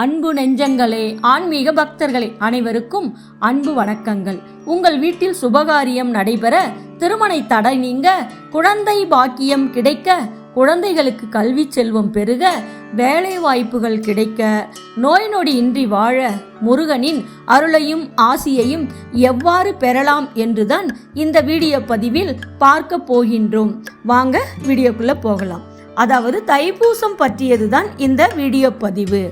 அன்பு நெஞ்சங்களே ஆன்மீக பக்தர்களே அனைவருக்கும் அன்பு வணக்கங்கள். உங்கள் வீட்டில் சுபகாரியம் நடைபெற திருமணை தடை நீங்க குழந்தை பாக்கியம் கிடைக்க குழந்தைகளுக்கு கல்வி செல்வம் பெருக வேலை வாய்ப்புகள் கிடைக்க நோய் நொடி இன்றி வாழ முருகனின் அருளையும் ஆசியையும் எவ்வாறு பெறலாம் என்றுதான் இந்த வீடியோ பதிவில் பார்க்க போகின்றோம். வாங்க வீடியோக்குள்ள போகலாம். அதாவது தைப்பூசம் பற்றியதுதான் இந்த வீடியோ பதிவு.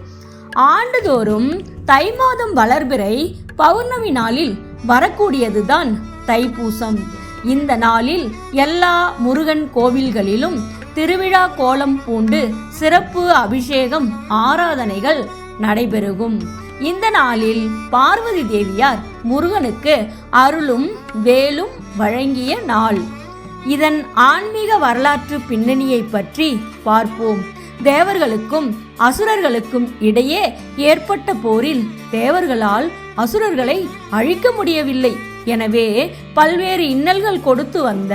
ஆண்டுதோறும் தை மாதம் வளர்பிறை பௌர்ணமி நாளில் வரக்கூடியதுதான் தைப்பூசம். இந்த நாளில் எல்லா முருகன் கோவில்களிலும் திருவிழா கோலம் பூண்டு சிறப்பு அபிஷேகம் ஆராதனைகள் நடைபெறுகும் இந்த நாளில் பார்வதி தேவியார் முருகனுக்கு அருளும் வேலும் வழங்கிய நாள். இதன் ஆன்மீக வரலாற்று பின்னணியை பற்றி பார்ப்போம். தேவர்களுக்கும் அசுரர்களுக்கும் இடையே ஏற்பட்ட போரில் தேவர்களால் அசுரர்களை அழிக்க முடியவில்லை. எனவே பல்வேறு இன்னல்கள் கொடுத்து வந்த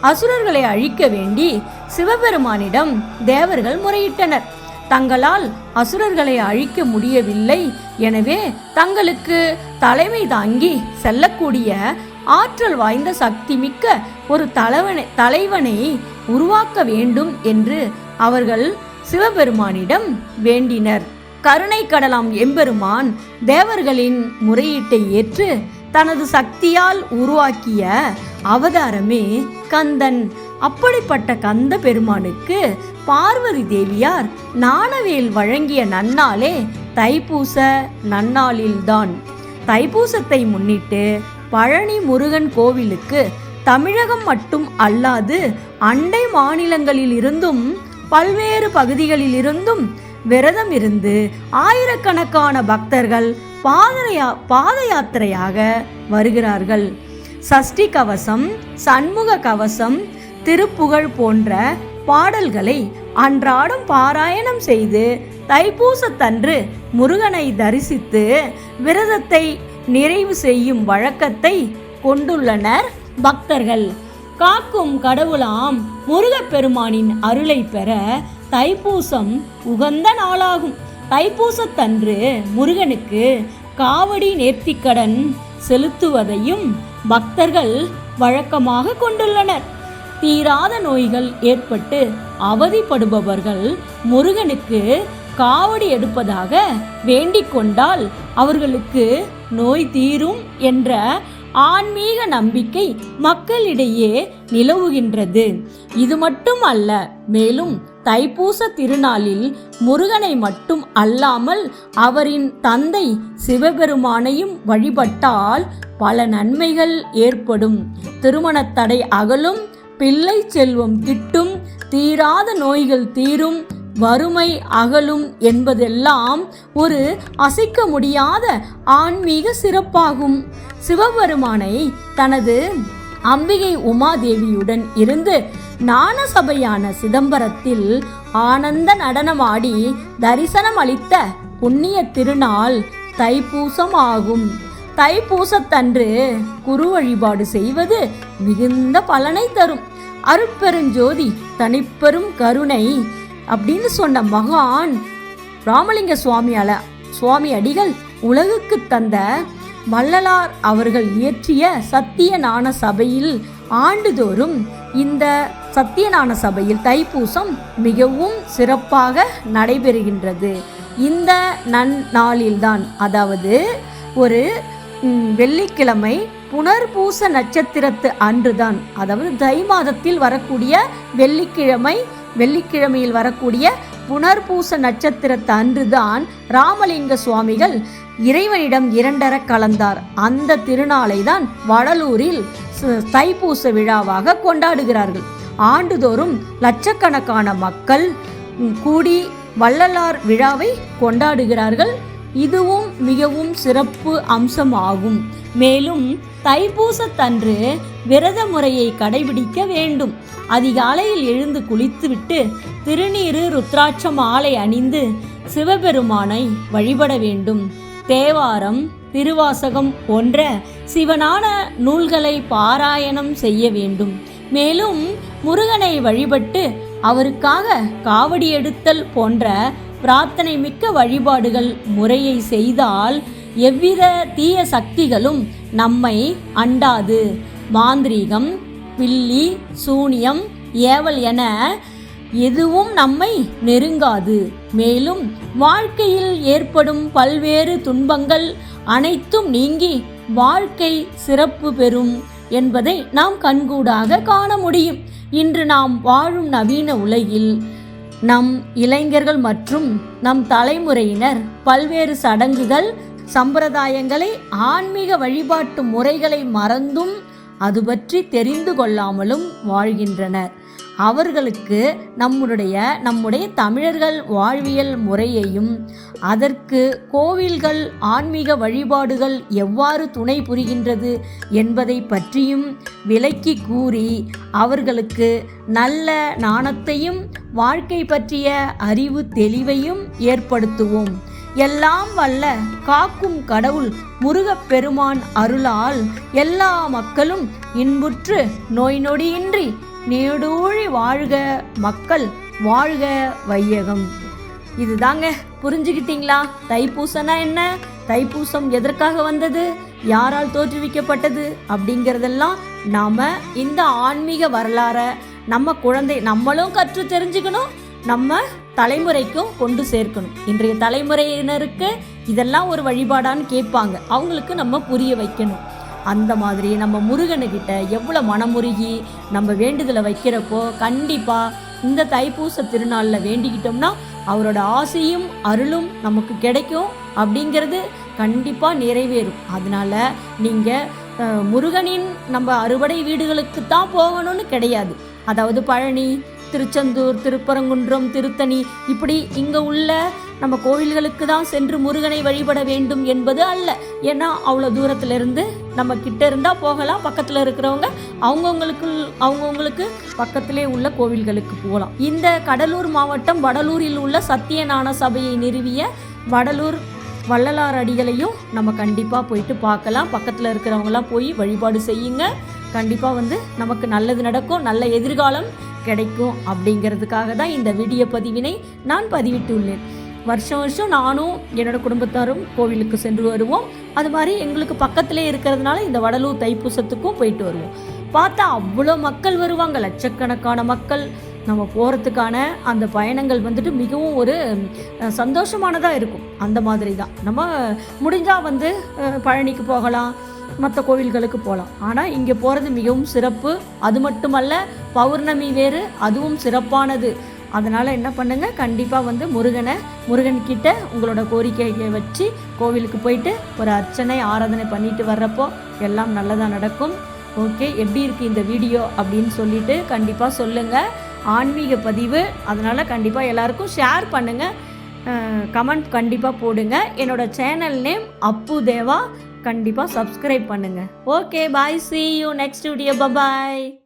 அசுரர்களை அழிக்க வேண்டி சிவபெருமானிடம் தேவர்கள் முறையிட்டனர். தங்களால் அசுரர்களை அழிக்க முடியவில்லை. எனவே தங்களுக்கு தலைமை தாங்கி செல்லக்கூடிய ஆற்றல் வாய்ந்த சக்தி மிக்க ஒரு தலைவனை தலைவனை உருவாக்க வேண்டும் என்று அவர்கள் சிவபெருமானிடம் வேண்டினர். கருணை கடலாம் எம்பெருமான் தேவர்களின் முறையீட்டை ஏற்று தனது சக்தியால் உருவாக்கிய அவதாரமே கந்தன். அப்படிப்பட்ட கந்த பெருமானுக்கு பார்வதி தேவியார் நாணவேல் வழங்கிய நன்னாளே தைப்பூச நன்னாளில்தான். தைப்பூசத்தை முன்னிட்டு பழனி முருகன் கோவிலுக்கு தமிழகம் மட்டும் அல்லாது அண்டை மாநிலங்களில் இருந்தும் பல்வேறு பகுதிகளில் இருந்தும் விரதம் இருந்து ஆயிரக்கணக்கான பக்தர்கள் பாதயா பாத யாத்திரையாக வருகிறார்கள். சஷ்டி கவசம் சண்முக கவசம் திருப்புகழ் போன்ற பாடல்களை அன்றாடம் பாராயணம் செய்து தைப்பூசத்தன்று முருகனை தரிசித்து விரதத்தை நிறைவு செய்யும் வழக்கத்தை கொண்டுள்ளனர் பக்தர்கள். காக்கும் கடவுளாம் முருகப்பெருமானின் அருளை பெற தைப்பூசம் உகந்த நாளாகும். தைப்பூசத்தன்று முருகனுக்கு காவடி நேர்த்திக்கடன் செலுத்துவதையும் பக்தர்கள் வழக்கமாக கொண்டுள்ளனர். தீராத நோய்கள் ஏற்பட்டு அவதிப்படுபவர்கள் முருகனுக்கு காவடி எடுப்பதாக வேண்டிக் கொண்டால் அவர்களுக்கு நோய் தீரும் என்ற ஆன்மீக நம்பிக்கை மக்களிடையே நிலவுகின்றது. இது மட்டும் அல்ல மேலும் தைப்பூச திருநாளில் முருகனை மட்டும் அல்லாமல் அவரின் தந்தை சிவபெருமானையும் வழிபட்டால் பல நன்மைகள் ஏற்படும். திருமணத் தடை அகலும் பிள்ளை செல்வம் கிட்டும் தீராத நோய்கள் தீரும் வறுமை அகலும் என்பதெல்லாம் ஒரு அசைக்க முடியாத ஆன்மீக சிறப்பாகும். சிவபெருமானை தனது அம்பிகை உமாதேவியுடன் இருந்து ஞான சபையான சிதம்பரத்தில் ஆனந்த நடனமாடி தரிசனம் அளித்த புண்ணிய திருநாள் தைப்பூசம் ஆகும் தைப்பூசத்தன்று குரு வழிபாடு செய்வது மிகுந்த பலனை தரும். அருட்பெருஞ்சோதி தனிப்பெரும் கருணை அப்படின்னு சொன்ன மகான் ராமலிங்க சுவாமியால சுவாமி அடிகள் உலகுக்கு தந்த வள்ளலார் அவர்கள் இயற்றிய சத்தியநான சபையில் ஆண்டுதோறும் இந்த சத்தியநான சபையில் தைப்பூசம் மிகவும் சிறப்பாக நடைபெறுகின்றது. இந்த நன்னாளில்தான் அதாவது ஒரு வெள்ளிக்கிழமை புனர்பூச நட்சத்திரத்து அன்றுதான் அதாவது தை மாதத்தில் வரக்கூடிய வெள்ளிக்கிழமை வெள்ளிக்கிழமையில் வரக்கூடிய புனர்பூச நட்சத்திரத்து அன்றுதான் ராமலிங்க சுவாமிகள் இறைவனிடம் இரண்டர கலந்தார். அந்த திருநாளை தான் வடலூரில் தைப்பூச விழாவாக கொண்டாடுகிறார்கள். ஆண்டுதோறும் லட்சக்கணக்கான மக்கள் கூடி வள்ளலார் விழாவை கொண்டாடுகிறார்கள். இதுவும் மிகவும் சிறப்பு அம்சமாகும். மேலும் தைப்பூசத்தன்று விரத முறையை கடைபிடிக்க வேண்டும். அதிகாலையில் எழுந்து குளித்துவிட்டு திருநீறு ருத்ராட்ச மாலை அணிந்து சிவபெருமானை வழிபட வேண்டும். தேவாரம் திருவாசகம் போன்ற சிவனான நூல்களை பாராயணம் செய்ய வேண்டும். மேலும் முருகனை வழிபட்டு அவருக்காக காவடி எடுத்தல் போன்ற பிரார்த்தனை மிக்க வழிபாடுகள் முறையை செய்தால் எவ்வித தீய சக்திகளும் நம்மை அண்டாது. மாந்திரீகம் பில்லி சூனியம் ஏவல் என எதுவும் நம்மை நெருங்காது. மேலும் வாழ்க்கையில் ஏற்படும் பல்வேறு துன்பங்கள் அனைத்தும் நீங்கி வாழ்க்கை சிறப்பு பெறும் என்பதை நாம் கண்கூடாக காண முடியும். இன்று நாம் வாழும் நவீன உலகில் நம் இளைஞர்கள் மற்றும் நம் தலைமுறையினர் பல்வேறு சடங்குகள் சம்பிரதாயங்களை ஆன்மீக வழிபாட்டு முறைகளை மறந்தும் அது பற்றி தெரிந்து கொள்ளாமலும் வாழ்கின்றனர். அவர்களுக்கு நம்முடைய நம்முடைய தமிழர்கள் வாழ்வியல் முறையையும் அதற்கு கோவில்கள் ஆன்மீக வழிபாடுகள் எவ்வாறு துணை புரிகின்றது என்பதை பற்றியும் விளக்கி கூறி அவர்களுக்கு நல்ல நாணத்தையும் வாழ்க்கை பற்றிய அறிவு தெளிவையும் ஏற்படுத்துவோம். எல்லாம் வல்ல காக்கும் கடவுள் முருகப்பெருமான் அருளால் எல்லா மக்களும் இன்புற்று நோய் நொடியின்றி நீடூழி வாழ்க மக்கள் வாழ்க வையகம். இதுதாங்க புரிஞ்சுக்கிட்டீங்களா தைப்பூசம்னா என்ன? தைப்பூசம் எதற்காக வந்தது? யாரால் தோற்றுவிக்கப்பட்டது? அப்படிங்கிறதெல்லாம் நாம இந்த ஆன்மீக வரலாறை நம்ம குழந்தை நம்மளும் கற்று தெரிஞ்சுக்கணும் நம்ம தலைமுறைக்கும் கொண்டு சேர்க்கணும். இன்றைய தலைமுறையினருக்கு இதெல்லாம் ஒரு வழிபாடான்னு கேட்பாங்க. அவங்களுக்கு நம்ம புரிய வைக்கணும். அந்த மாதிரி நம்ம முருகனுக்கிட்ட எவ்வளோ மனமுருகி நம்ம வேண்டுதலை வைக்கிறப்போ கண்டிப்பாக இந்த தைப்பூச திருநாளில் வேண்டிக்கிட்டோம்னா அவரோட ஆசையும் அருளும் நமக்கு கிடைக்கும் அப்படிங்கிறது கண்டிப்பாக நிறைவேறும். அதனால நீங்கள் முருகனின் நம்ம அறுவடை வீடுகளுக்கு தான் போகணும்னு கிடையாது. அதாவது பழனி திருச்செந்தூர் திருப்பரங்குன்றம் திருத்தணி இப்படி இங்கே உள்ள நம்ம கோவில்களுக்கு தான் சென்று முருகனை வழிபட வேண்டும் என்பது அல்ல. ஏன்னா அவ்வளோ தூரத்துல இருந்து நம்ம கிட்ட இருந்தால் போகலாம். பக்கத்தில் இருக்கிறவங்க அவங்கவுங்களுக்கு அவங்கவுங்களுக்கு பக்கத்திலே உள்ள கோவில்களுக்கு போகலாம் இந்த கடலூர் மாவட்டம் வடலூரில் உள்ள சத்தியநான சபையை நிறுவிய வடலூர் வள்ளலார் அடிகளையும் நம்ம கண்டிப்பாக போயிட்டு பார்க்கலாம். பக்கத்தில் இருக்கிறவங்களாம் போய் வழிபாடு செய்யுங்க. கண்டிப்பாக வந்து நமக்கு நல்லது நடக்கும் நல்ல எதிர்காலம் கிடைக்கும் அப்படிங்கிறதுக்காக தான் இந்த வீடியோ பதிவினை நான் பதிவிட்டுள்ளேன். வருஷம் வருஷம் நானும் என்னோட குடும்பத்தாரும் கோவிலுக்கு சென்று வருவோம். அது மாதிரி எங்களுக்கு பக்கத்திலே இருக்கிறதுனால இந்த வடலூர் தைப்பூசத்துக்கும் போயிட்டு வருவோம். பார்த்தா அவ்வளோ மக்கள் வருவாங்க. லட்சக்கணக்கான மக்கள் நம்ம போகிறதுக்கான அந்த பயணங்கள் வந்துட்டு மிகவும் ஒரு சந்தோஷமானதாக இருக்கும். அந்த மாதிரி தான் நம்ம முடிஞ்சால் வந்து பழனிக்கு போகலாம். மற்ற கோவில்களுக்கு போகலாம் ஆனால் இங்கே போகிறது மிகவும் சிறப்பு. அது மட்டுமல்ல பௌர்ணமி வேறு அதுவும் சிறப்பானது. அதனால் என்ன பண்ணுங்கள் கண்டிப்பாக வந்து முருகனை முருகன்கிட்ட உங்களோட கோரிக்கையை வச்சு கோவிலுக்கு போயிட்டு ஒரு அர்ச்சனை ஆராதனை பண்ணிட்டு வர்றப்போ எல்லாம் நல்லதாக நடக்கும். ஓகே எப்படி இருக்குது இந்த வீடியோ அப்படின்னு சொல்லிட்டு கண்டிப்பாக சொல்லுங்கள் ஆன்மீக பதிவு அதனால் கண்டிப்பாக எல்லாருக்கும் ஷேர் பண்ணுங்கள் கமெண்ட் கண்டிப்பாக போடுங்க. என்னோட சேனல் நேம் அப்பு தேவா. கண்டிப்பாக சப்ஸ்கிரைப் பண்ணுங்கள் okay bye see you next video bye bye